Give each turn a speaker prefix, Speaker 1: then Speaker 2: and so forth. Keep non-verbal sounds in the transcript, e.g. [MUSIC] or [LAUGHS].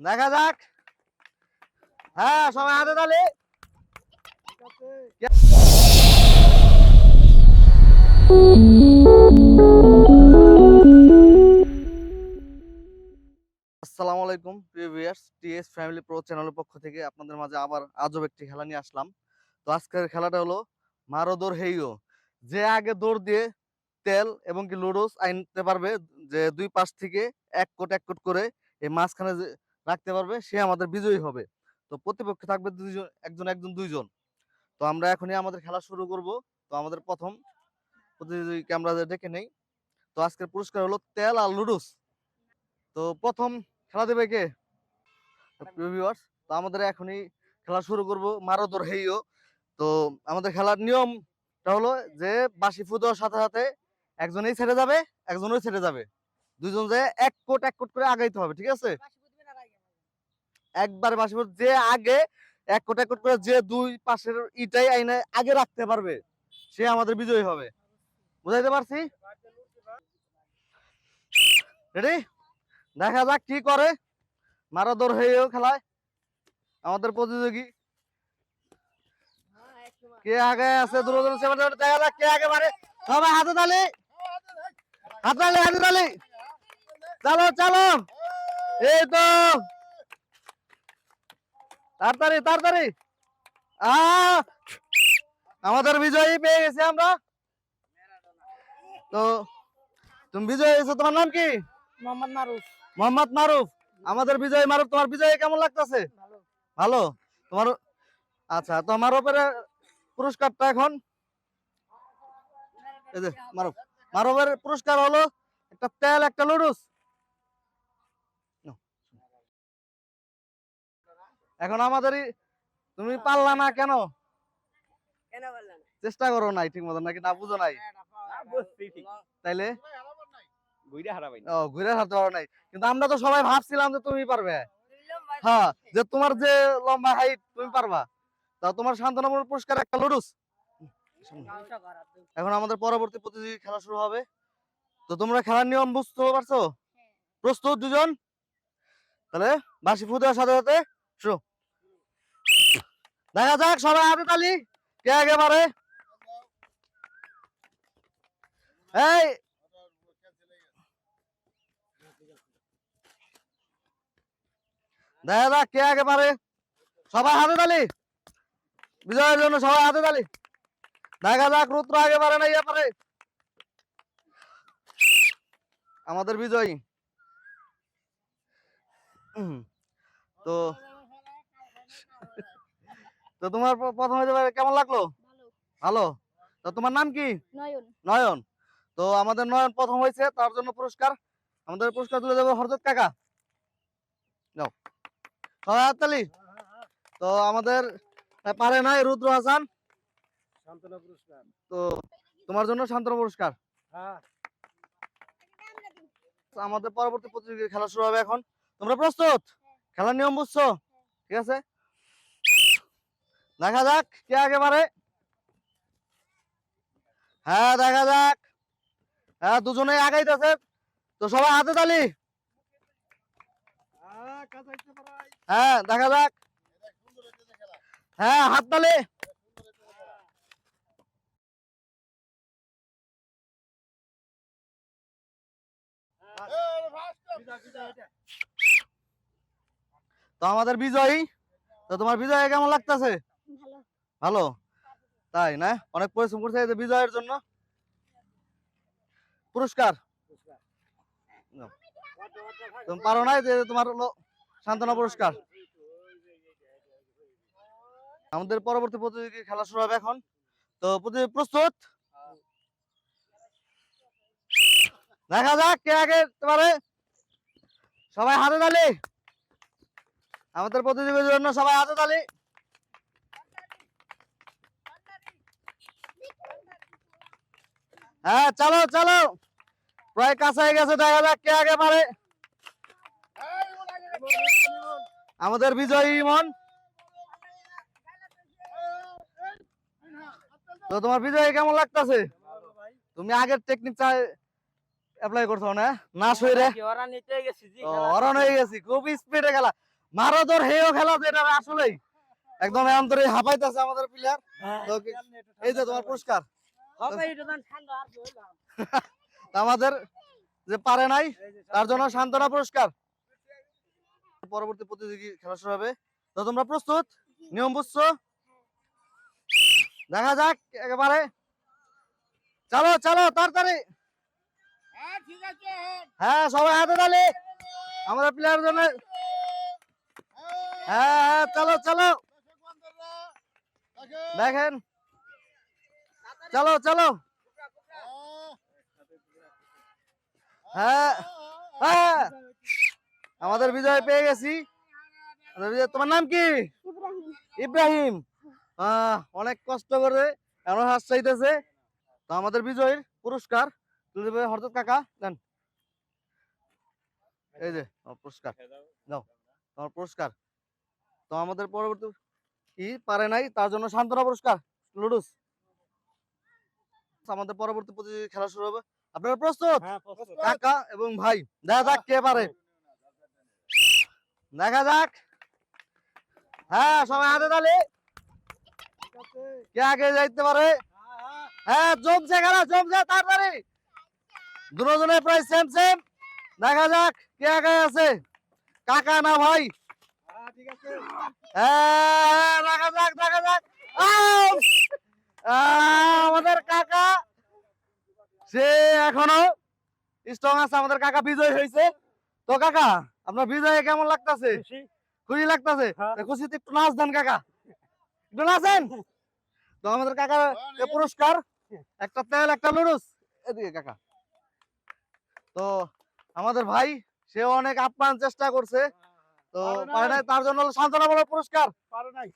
Speaker 1: দেখা যাক। হ্যাঁ সবাই হাতে তালি। আসসালামু আলাইকুম, প্রিয় ভিউয়ার্স টিএস ফ্যামিলি প্রো চ্যানেলের পক্ষ থেকে আপনাদের মাঝে আবার আজব একটি খেলা নিয়ে আসলাম। তো আজকের খেলাটা হলো মারো দৌড় হেইও যে আগে দৌড় দিয়ে তেল এবং কি লুডোস আনতে পারবে, যে দুই পাশ থেকে এক কোট এক কোট করে এই মাঝখানে রাখতে পারবে, সে আমাদের বিজয়ী হবে। তো প্রতিপক্ষে থাকবে দুইজন, একজন একজন, দুইজন। তো আমরা এখনই আমাদের খেলা শুরু করব। তো আমাদের প্রথম প্রতিযোগীকে আমরা ডেকে নেই। তো আজকের পুরস্কার হলো তেল আর লুডোস। তো প্রথম খেলা দেবে কে? তো আমাদের এখনই খেলা শুরু করব মারো দর হেইও। তো আমাদের খেলার নিয়মটা হলো যে বাসি ফু দেওয়ার সাথে সাথে একজনই ছেড়ে যাবে একজনই ছেড়ে যাবে। দুইজন যে এক কোট এক কোট করে আগাইতে হবে, ঠিক আছে? একবার বাসি যে আগে এক কোট কোট করে যে দুই পাশের ইটাই আইনে আগে রাখতে পারবে, সে আমাদের বিজয়ী হবে। বুঝাইতে পারছি? রেডি দেখা যাক কি করে। মারাদর হয়েও খেলায়। আমাদের প্রতিযোগী। কে আগে আছে? দেখা যাক কে আগে মারে। সবাই হাতে তালি। হাতে তালি হাতে তালি। চলো চলো। এই তো। তাড়াতাড়ি তাড়াতাড়ি। আমাদের বিজয়ী পেয়ে গেছি আমরা। তো তুমি বিজয় হয়েছো তোমার নাম কি?
Speaker 2: মোহাম্মদ মারুফ।
Speaker 1: মোহাম্মদ মারুফ। আমাদের বিজয় মারুফ তোমার বিজয় কেমন লাগতেছে?
Speaker 2: ভালো।
Speaker 1: তোমার আচ্ছা তো মারুফের পুরস্কারটা এখন? এই যে মারুফ। মারুফের পুরস্কার হলো একটা তেল একটা লুডুস এখন আমাদের তুমি পারলা না কেন?
Speaker 2: কেন
Speaker 1: চেষ্টা করো নাই ঠিক মতো নাকি না বুঝো নাই? তাইলে? ও ঘুরে হারতে পারো নাই। কিন্তু আমরা তো সবাই ভাবছিলাম যে তুমি পারবে। হ্যাঁ যে তোমার যে লম্বা হাইট তুমি পারবা। তা তোমার শান্তনামূলক পুরস্কার একটা লুডুস। এখন আমাদের পরবর্তী প্রতিযোগী খেলা শুরু হবে। তো তোমরা খেলার নিয়ম বুঝতে পারছ? প্রস্তুত দুজন? তাহলে বাসি ফু দেওয়ার সাথে সাথে দেখা যাক সবাই হাতে তালি। কে আগে পারে? এই! দেখা যাক কে আগে পারে। সবাই হাতে তালি। বিজয়ের জন্য সবাই হাতে তালি। দেখা যাক রুদ্র আগে পারে না ইয়ে পারে। আমাদের বিজয়ী। তো তো তোমার প্রথম হইতে পারে কেমন লাগল? ভালো। তো তোমার নাম কি?
Speaker 3: নয়ন।
Speaker 1: নয়ন। তো আমাদের নয়ন প্রথম হয়েছে তার জন্য পুরস্কার। আমাদের পুরস্কার তুলে দেবো হরজত কাকা। যাও। সবাই হাততালি তো আমাদের পারে নাই রুদ্র হাসান।
Speaker 4: শান্তনা পুরস্কার।
Speaker 1: তো তোমার জন্য শান্তনু পুরস্কার।
Speaker 4: হ্যাঁ।
Speaker 1: তো আমাদের পরবর্তী প্রতিযোগী খেলা শুরু হবে এখন। তোমরা প্রস্তুত? খেলার নিয়ম বুঝছ? ঠিক আছে? দেখা যাক কে আগে পারে হ্যাঁ দেখা যাক। হ্যাঁ দুজনেই আগাইতেছে। তো সবাই হাতে তালি। হ্যাঁ দেখা যাক। হ্যাঁ হাত তালি। তো আমাদের বিজয়ী। তো তোমার বিজয় কেমন লাগতেছে?
Speaker 3: ভালো?
Speaker 1: তাই না? অনেক পরিশ্রম করছে এই যে বিজয়ের জন্য। পুরস্কার। তুমি পারো নাই যে তোমার হলো সান্ত্বনা পুরস্কার? আমাদের পরবর্তী প্রতিযোগী খেলা শুরু হবে এখন। তো প্রতিযোগী প্রস্তুত? দেখা যাক কে আগে পারে। সবাই হাতে তালি। আমাদের প্রতিযোগীর জন্য সবাই হাতে তালি। হ্যাঁ চলো চলো প্রায় কাছে গেছে দেখা যাক কে আগে পারে। আমাদের বিজয়ী ইমন। তো তোমার বিজয় কেমন লাগতেছে? তুমি আগের টেকনিক চাই অ্যাপ্লাই করছ না? না ও, অরণ হয়ে গেছি খুব স্পিডে খেলা। মারো মারাদর হেও খেলা যেটা আসলেই। একদম আন্তরিক হাঁপাইতেছে আমাদের প্লেয়ার এই যে তোমার পুরস্কার। [LAUGHS] আমাদের যে পারে নাই তার জন্য সান্ত্বনা পুরস্কার। পরবর্তী প্রতিযোগী খেলা শুরু হবে। তো তোমরা প্রস্তুত? নিয়ম বুঝছ? দেখা যাক একেবারে। চলো চলো তাড়াতাড়ি। হ্যাঁ সবাই হাতে তালি। আমাদের প্লেয়ার জন্য। হ্যাঁ হ্যাঁ চলো চলো। দেখেন। চলো চলো। হ্যাঁ হ্যাঁ। আমাদের বিজয় পেয়ে গেছি। তোমার নাম কি? ইব্রাহিম। অনেক কষ্ট করে এমন হাস চাইতেছে তো আমাদের বিজয়ের পুরস্কার তুলে কাকা। দেন। এই যে পুরস্কার। তোমার পুরস্কার। তো আমাদের পরবর্তী, কি? পারে নাই, তার জন্য সান্ত্বনা পুরস্কার। লুডুস। আমাদের পরবর্তী প্রতিযোগী খেলা শুরু হবে। আপনারা প্রস্তুত? কাকা এবং ভাই দেখা যাক কে পারে। দেখা যাক। হ্যাঁ সবাই হাতে তালি। কে আগে যাইতে পারে? হ্যাঁ জমছে খেলা জমছে তাড়াতাড়ি। দুজনে প্রায় সেম সেম দেখা যাক কে আগে আছে। কাকা না ভাই? হ্যাঁ দেখা যাক দেখা যাক। আউ! আহ, আমাদের কাকা সে এখনও স্ট্রং আছে আমাদের কাকা বিজয় হয়েছে। তো কাকা আপনার বিজয়ে কেমন লাগতাছে? খুশি? লাগতাছে?
Speaker 4: হ্যাঁ।
Speaker 1: খুশিতে একটু নাচ দেন কাকা। একটু নাচেন। তো আমাদের কাকার পুরস্কার একটা তেল একটা লুডুস এদিকে কাকা। তো আমাদের ভাই সে অনেক আপ্যায়ন চেষ্টা করছে। তো পারে নাই। তার জন্য হলো সান্ত্বনামূলক পুরস্কার।
Speaker 4: পারো নাই।